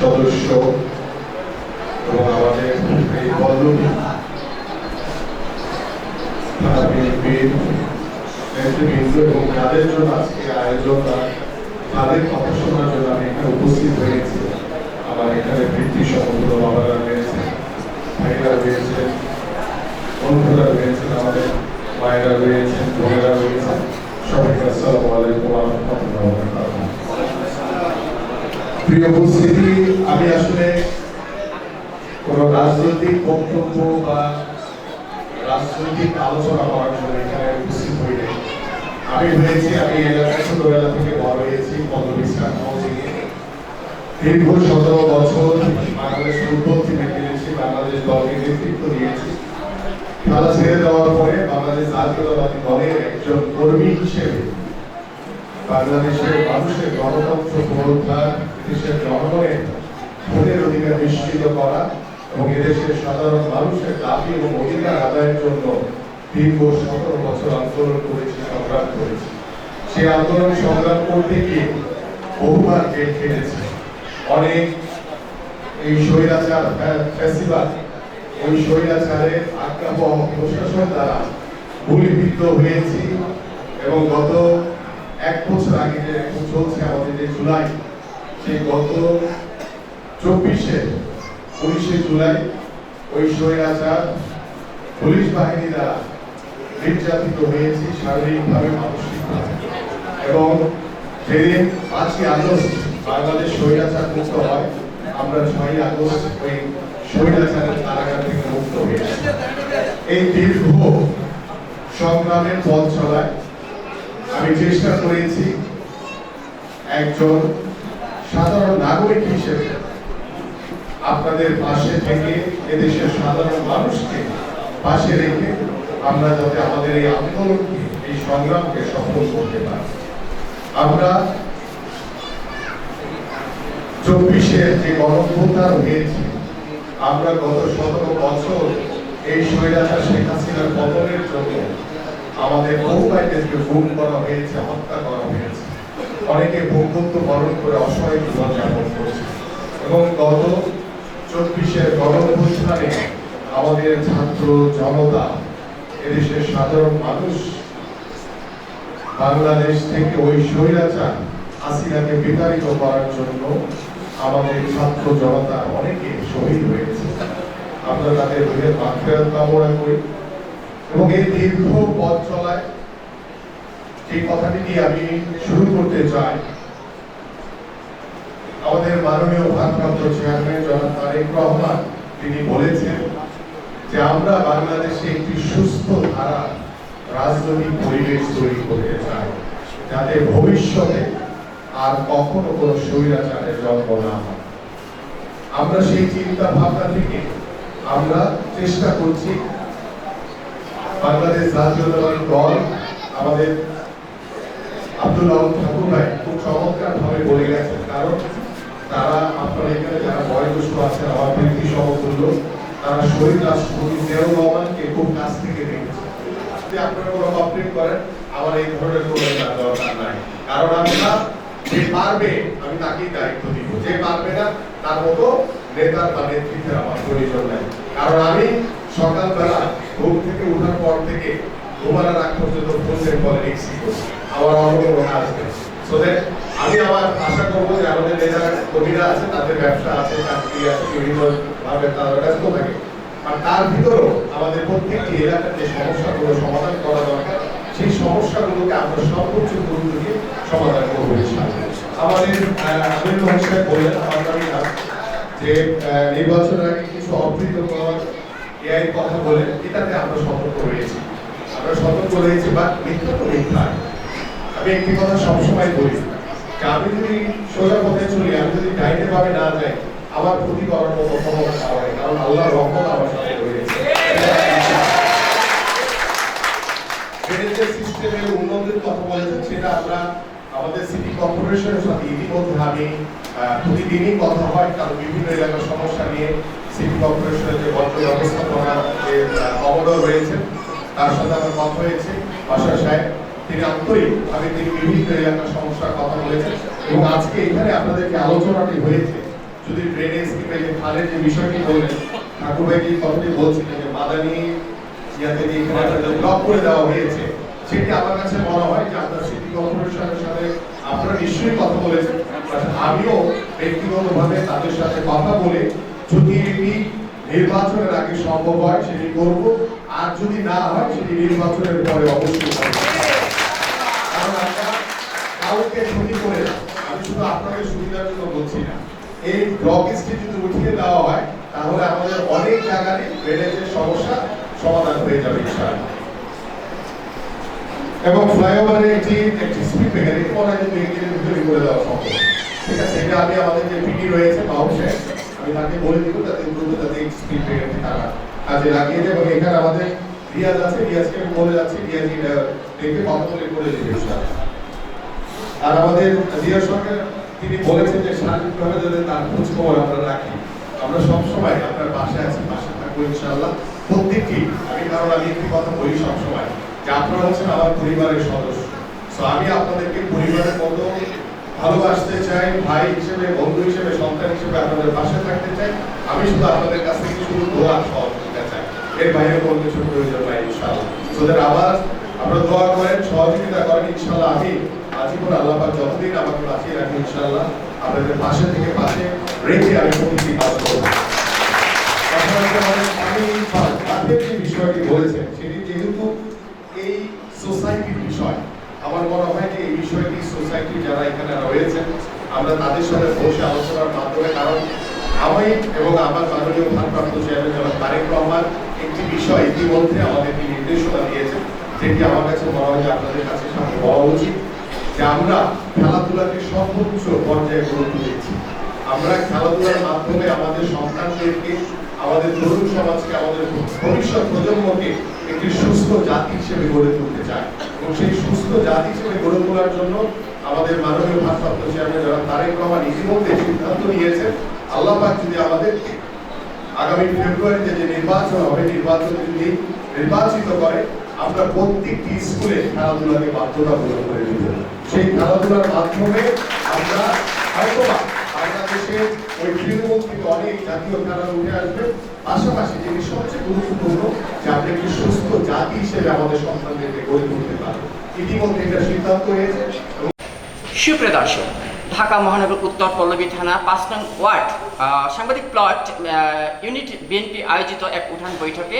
সদস্য এবং আমাদের এই পল্লবী থানা জন্য আজকে আয়োজন তাদের কথা জন্য আমি এখানে উপস্থিত হয়েছি আমার এখানে বৃত্তি সমগ্র বাবারা রয়েছে ভাইরা রয়েছেন বন্ধুরা রয়েছেন আমাদের মায়েরা রয়েছেন বোনেরা রয়েছেন সবাইকে আসসালামু আলাইকুম ওয়া রাহমাতুল্লাহি ওয়া বারাকাতুহু প্রিয় উপস্থিতি আমি আসলে কোনো রাজনৈতিক বক্তব্য বা রাজনৈতিক আলোচনা করার জন্য এখানে উপস্থিত হইনি আমি হয়েছি, আমি এলাকায় ছোটবেলা থেকে বড় হয়েছি পদবিস্তার হাউজিংয়ে দীর্ঘ সতেরো বছর বাংলাদেশের উন্নতি পেয়েছি বাংলাদেশ দলকে নেতৃত্ব দিয়েছি। খেলা ছেড়ে দেওয়ার পরে বাংলাদেশ জাতীয়তাবাদী দলের একজন কর্মী হিসেবে বাংলাদেশের মানুষের গণতন্ত্র পুনরুদ্ধার, দেশের জনগণের ভোটের অধিকার নিশ্চিত করা এবং এদেশের সাধারণ মানুষের দাবি এবং অধিকার আদায়ের জন্য দীর্ঘ সতেরো বছর আন্দোলন করেছি, সংগ্রাম করেছি। সেই আন্দোলন সংগ্রাম করতে গিয়ে বহুবার জেল খেটেছে। অনেক এই স্বৈরাচার ফ্যাসিবাদ ওই স্বৈরাচারের আজ্ঞাবহ প্রশাসন দ্বারা গুলিবিদ্ধ হয়েছি এবং গত এক বছর আগে যে এখন চলছে আমাদের যে জুলাই, সেই গত চব্বিশে, উনিশে জুলাই ওই স্বৈরাচার পুলিশ বাহিনী দ্বারা নির্যাতিত হয়েছি শারীরিকভাবে, মানসিকভাবে। এবং যেদিন পাঁচই আগস্ট বাংলাদেশ স্বৈরাচার মুক্ত হয়। আমরা ছয়ই আগস্ট ওই স্বৈরাচারের কারাগার থেকে মুক্ত হয়েছি। এই দীর্ঘ সংগ্রামের পথ চলায় আমি চেষ্টা করেছি একজন সাধারণ নাগরিক হিসেবে আপনাদের পাশে থেকে এদেশের সাধারণ মানুষকে পাশে রেখে আমরা যাতে আমাদের এই আন্দোলনকে, এই সংগ্রামকে সফল করতে পারি। আমরা চব্বিশের যে গণভ্যুত্থান হয়েছে, আমরা গত সতেরো বছর এই স্বৈরাচার শেখ হাসিনার পতনের জন্য আমাদের বহু ভাইদেরকে গুম করা হয়েছে, হত্যা করা হয়েছে, অনেকে ভূমত্ব বরণ করে অসহায় জীবন যাপন করেছে। এবং গত চব্বিশের গণঅভ্যুত্থানে আমাদের ছাত্র জনতা, এদেশের সাধারণ মানুষ, বাংলাদেশ থেকে ওই স্বৈরাচার হাসিনাকে বিতাড়িত করার জন্য আমাদের ছাত্র জনতা অনেকে শহীদ হয়েছে। আমরা তাদের রুহের মাফেরত কামনা করি। এবং এই দীর্ঘ পথ চলায় কথাটি দিয়ে আমি শুরু করতে চাই। আমাদের মাননীয় ভারপ্রাপ্ত চেয়ারম্যান জনাব তারেক রহমান, তিনি বলেছেন যে আমরা বাংলাদেশে একটি সুস্থ ধারা রাজনৈতিক পরিবেশ তৈরি করতে চাই, যাতে ভবিষ্যতে আর কখনো কোনো স্বৈরাচারের জন্ম না হয়। আমরা সেই চিন্তা ভাবনা থেকে আমরা চেষ্টা করছি বাংলাদেশ জাতীয়তাবাদী দল আমাদের আব্দুল আহম ঠাকুর ভাই খুব চমৎকার ভাবে বলে গেছেন, কারণ তারা আপনার এখানে যারা বয়োজ্যেষ্ঠ আছেন, আমার প্রীতি সমতুল্য, তারা শহীদ রাষ্ট্রপতি জিয়াউর রহমানকে খুব কাছ থেকে দেখেছে। আপনারা কোনো কমপ্লেন করেন? আমার এই ধরনের কোনো দরকার নাই। কারণ আমরা যে পারবে, আমি তাকেই দায়িত্ব দিব। যে পারবে না, তার মতো নেতার বা নেতৃত্বের আমার প্রয়োজন নাই। কারণ আমি সকালবেলা থেকে ওঠার পর থেকে ঘুমানোর আগ পর্যন্ত ফোনের পলিটিক্সই করি অন্য কোনো কাজ নেই So that আমি আমার আশা করব যে আমাদের নেতা কর্মীরা আছে, তাদের ব্যবসা আছে, চাকরি আছে, বিভিন্ন ভাবে তারা ব্যস্ত থাকে। আর তার ভিতরেও আমাদের প্রত্যেকটি এলাকার যে সমস্যাগুলো সমাধান করা দরকার, সেই সমস্যাগুলোকে আমরা সর্বোচ্চ গুরুত্ব দিয়ে সমাধান করব। আমাদের আমির মহাশয় বললেন আমার যে নির্বাচনের আগে কিছু অপ্রীতকর এআই কথা বলে এটাতে আমরা সতর্ক রয়েছি। আমরা সতর্ক রয়েছি বা মিথ্যা তো মিথ্যা। আমি একটি কথা সবসময় বলি, যে আমি যদি সোজা পথে চলি, আমি যদি ডাইনে ভাবে না যাই, আমার ক্ষতি করার মতো কারণ নেই কারণ আল্লাহর রহমত আমার সাথে রয়েছে। যে সিস্টেমের উন্নতির কথা বলেছেন সেটা আমরা আমাদের সিটি কর্পোরেশনের সাথে ইতিমধ্যে আমি প্রতিদিনই কথা হয়, কারণ বিভিন্ন এলাকার সমস্যা নিয়ে সিটি কর্পোরেশনের যে বর্জ্য ব্যবস্থাপনা, যে কমোডর রয়েছেন তার সাথে আমার কথা হয়েছে। বাসা সাহেব, তিনি আন্তরিকভাবে তিনি বিভিন্ন এলাকার সমস্যার কথা বলেছেন এবং আজকে এখানে আপনাদেরকে আলোচনাটি হয়েছে। যদি ড্রেনেজ কিংবা যে খালের যে বিষয়টি বললেন ঠাকুর ভাই যে কথাটি বলছিলেন যে মাদানি ইয়াতে যে এখানে ব্লক করে দেওয়া হয়েছে, সেটি আমার কাছে মনে হয় যে আপনার সিটি কর্পোরেশনের সাথে আপনারা নিশ্চয়ই কথা বলেছেন। আমিও ব্যক্তিগতভাবে তাদের সাথে কথা বলে যদি এটি নির্বাচনের আগে সম্ভব হয়, সেটি করব। আর যদি না হয়, সেটি নির্বাচনের পরে অবশ্যই কারণ আমরা কাউকে ক্ষতি করে আমি শুধু আপনাদের সুবিধার জন্য বলছি না। এই ব্লক যদি উঠিয়ে দেওয়া হয়, তাহলে আমাদের অনেক জায়গায় ড্রেনেজের সমস্যা সমাধান হয়ে যাবে এবং ফ্লাইওভারে একটি একটি স্পিড ব্রেকার এটি যে দুই ভিতরে করে দেওয়া সম্ভব। ঠিক আছে, এটা আমি আমাদের যে পিডি রয়েছে মাউসে আমি বলে দিব যাতে দ্রুত স্পিড ব্রেকারটি তারা কাজে লাগিয়ে দেয়। এখানে আমাদের রিয়াজ আছে, রিয়াজকে বলে যাচ্ছি রিয়াজ দেখে কথা করে দেবে আর আমাদের জিয়া সরকার, তিনি বলেছেন যে শারীরিকভাবে যাতে তার খোঁজ আমরা রাখি। আমরা সব সময় আপনার পাশে আছি, পাশে থাকব ইনশাআল্লাহ। প্রত্যেকটি, আমি কারণ আমি একটি কথা বলি সব সময় যে আপনারা হচ্ছেন আমার পরিবারের সদস্য। তো আমি আপনাদেরকে পরিবারের মতো ভালোবাসতে চাই, ভাই হিসেবে, বন্ধু হিসেবে, সন্তান হিসেবে আপনাদের পাশে থাকতে চাই। আমি শুধু আপনাদের কাছ থেকে শুধু দোয়া সহযোগিতা চাই। এর বাইরে কোনো কিছু প্রয়োজন নাই, ইনশাআল্লাহ। তোদের আবার আপনারা দোয়া করেন, সহযোগিতা করেন, ইনশাআল্লাহ। আমি আজীবন আল্লাহ পাক যতদিন আমাকে বাঁচিয়ে রাখেন ইনশাআল্লাহ, আপনাদের পাশে থেকে পাশে রেখে আমি প্রতিটি কাজ করব। তাদের যে বিষয়টি বলেছেন, সেটি যেহেতু এই সোসাইটির বিষয় আমার মনে হয় যে এই বিষয়টি সোসাইটি যারা এখানে রয়েছেন আমরা তাদের সাথে বসে আলোচনার মাধ্যমে, কারণ আমি এবং আমার মাননীয় ভারপ্রাপ্ত চেয়ারম্যান জনাব তারেক রহমান একটি বিষয় ইতিমধ্যে আমাদেরকে নির্দেশনা দিয়েছেন, যেটি আমার কাছে মনে হয় যে আপনাদের কাছে সামনে বলা উচিত, যে আমরা খেলাধুলাকে সর্বোচ্চ পর্যায়ে গুরুত্ব দিচ্ছি। আমরা খেলাধুলার মাধ্যমে আমাদের সন্তানদেরকে, আমাদের তরুণ সমাজকে, আমাদের ভবিষ্যৎ প্রজন্মকে একটি সুস্থ জাতি হিসেবে গড়ে তুলতে চাই। এবং সেই সুস্থ জাতি হিসেবে গড়ে তোলার জন্য আমাদের মাননীয় ভারপ্রাপ্ত চেয়ারম্যান যারা তারেক রহমান ইতিমধ্যে সিদ্ধান্ত নিয়েছেন। আল্লাহ পাক যদি আমাদেরকে আগামী ফেব্রুয়ারিতে যে নির্বাচন হবে, নির্বাচন যদি নির্বাচিত করে, আমরা প্রত্যেকটি স্কুলে খেলাধুলাকে বাধ্যতামূলক করে দিব সেই খেলাধুলার মাধ্যমে আমরা হয়তোবা আমাদের সুপ্রিয় ঢাকা মহানগর উত্তর পল্লবী থানা পাঁচ নং ওয়ার্ড সাংবাদিক প্লট ইউনিট বিএনপি আয়োজিত এক উঠান বৈঠকে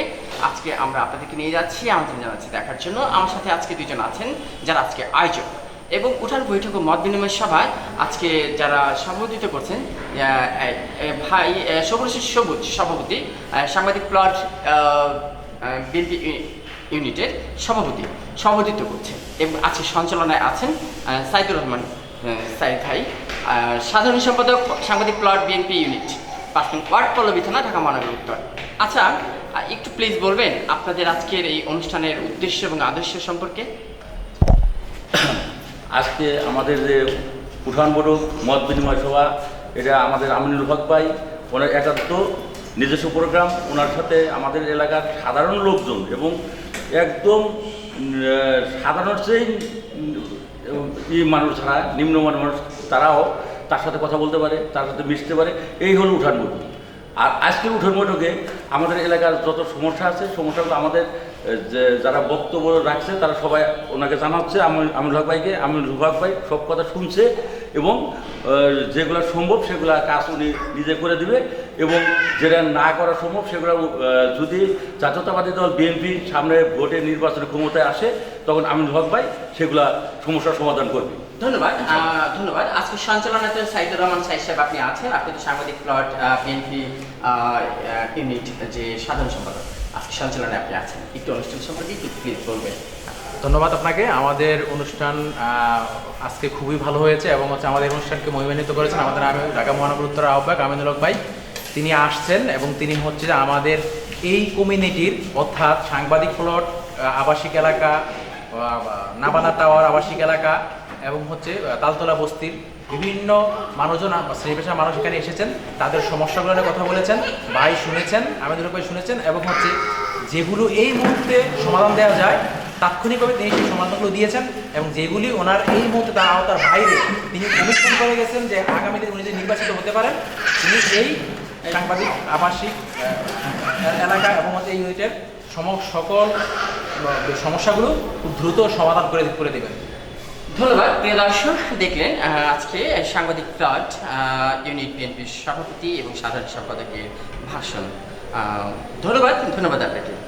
আজকে আমরা আপনাদেরকে নিয়ে যাচ্ছি, আমন্ত্রণ জানাচ্ছি দেখার জন্য। আমার সাথে আজকে দুজন আছেন, যারা আজকে আয়োজক। এবং উঠান বৈঠক ও মত বিনিময় সভায় আজকে যারা সভাপতিত্ব করছেন ভাই আহ, সবুজ সভাপতি সাংবাদিক প্লট বিএনপি ইউনিটের সভাপতি সভাপতিত্ব করছেন এবং আজকে সঞ্চালনায় আছেন সাইদুর রহমান সাইদ ভাই। সাধারণ সম্পাদক সাংবাদিক প্লট বিএনপি ইউনিট পাঁচ নং ওয়ার্ড পল্লবী থানা ঢাকা মহানগর উত্তর। আচ্ছা একটু প্লিজ বলবেন আপনাদের আজকের এই অনুষ্ঠানের উদ্দেশ্য এবং আদর্শ সম্পর্কে। আজকে আমাদের যে উঠান বড়ক মত বিনিময় সভা, এটা আমাদের আমিনুল হক ভাই, ওনার একান্ত নিজস্ব প্রোগ্রাম, ওনার সাথে আমাদের এলাকার সাধারণ লোকজন এবং একদম সাধারণ সেই ই মানুষ যারা নিম্নমানের মানুষ, তারাও তার সাথে কথা বলতে পারে, তার সাথে মিশতে পারে, এই হলো উঠান আর আজকের উঠান বৈঠকে আমাদের এলাকার যত সমস্যা আছে, সমস্যাগুলো আমাদের যে যারা বক্তব্য রাখছে তারা সবাই ওনাকে জানাচ্ছে, আমি আমির হক ভাইকে আমির হক ভাই সব কথা শুনছে এবং যেগুলো সম্ভব সেগুলো কাজ উনি নিজে করে দিবে এবং যেটা না করা সম্ভব সেগুলো যদি জাতীয়তাবাদী দল বিএনপি সামনে ভোটে নির্বাচনে ক্ষমতায় আসে, তখন আমির হক ভাই সেগুলা সমস্যার সমাধান করবে। ধন্যবাদ। ধন্যবাদ। আজকে সঞ্চালনাতে সাইদুর রহমান সাইদ সাহেব আপনি আছেন। আপনি তো সাংবাদিক প্লট বিএনপি ইউনিট, যে সাধারণ সম্পাদক। আজকে সঞ্চালনায় আপনি আছেন। একটু অনুষ্ঠান সম্পর্কে একটু প্লিজ বলবেন। ধন্যবাদ আপনাকে। আমাদের অনুষ্ঠান আজকে খুবই ভালো হয়েছে এবং হচ্ছে আমাদের অনুষ্ঠানকে মহিমান্বিত করেছেন আমাদের আমি ঢাকা মহানগর উত্তর আহ্বায়ক আমিনুল ভাই। তিনি আসছেন এবং তিনি হচ্ছে যে আমাদের এই কমিউনিটির, অর্থাৎ সাংবাদিক প্লট আবাসিক এলাকা নাবানা টাওয়ার আবাসিক এলাকা এবং হচ্ছে তালতলা বস্তির বিভিন্ন মানুষজন আহ, শ্রেণি পেশার মানুষ এখানে এসেছেন। তাদের সমস্যাগুলো নিয়ে কথা বলেছেন ভাই শুনেছেন হক ভাই শুনেছেন এবং হচ্ছে যেগুলো এই মুহূর্তে সমাধান দেওয়া যায় তাৎক্ষণিকভাবে তিনি সেই সমাধানগুলো দিয়েছেন এবং যেগুলি ওনার এই মুহূর্তে তার আওতার বাইরে তিনি কমিশন করে গেছেন যে আগামী দিনে উনি যে নির্বাচিত হতে পারেন তিনি এই সাংবাদিক আবাসিক এলাকা এবং হচ্ছে এই ইউনিটের সম সকল সমস্যাগুলো খুব দ্রুত সমাধান করে করে দেবেন। ধন্যবাদ। প্রিয় দর্শক, দেখলেন আজকে সাংবাদিক প্লট ইউনিট বিএনপির সভাপতি এবং সাধারণ সম্পাদকের ভাষণ। ধন্যবাদ ধন্যবাদ আপনাকে।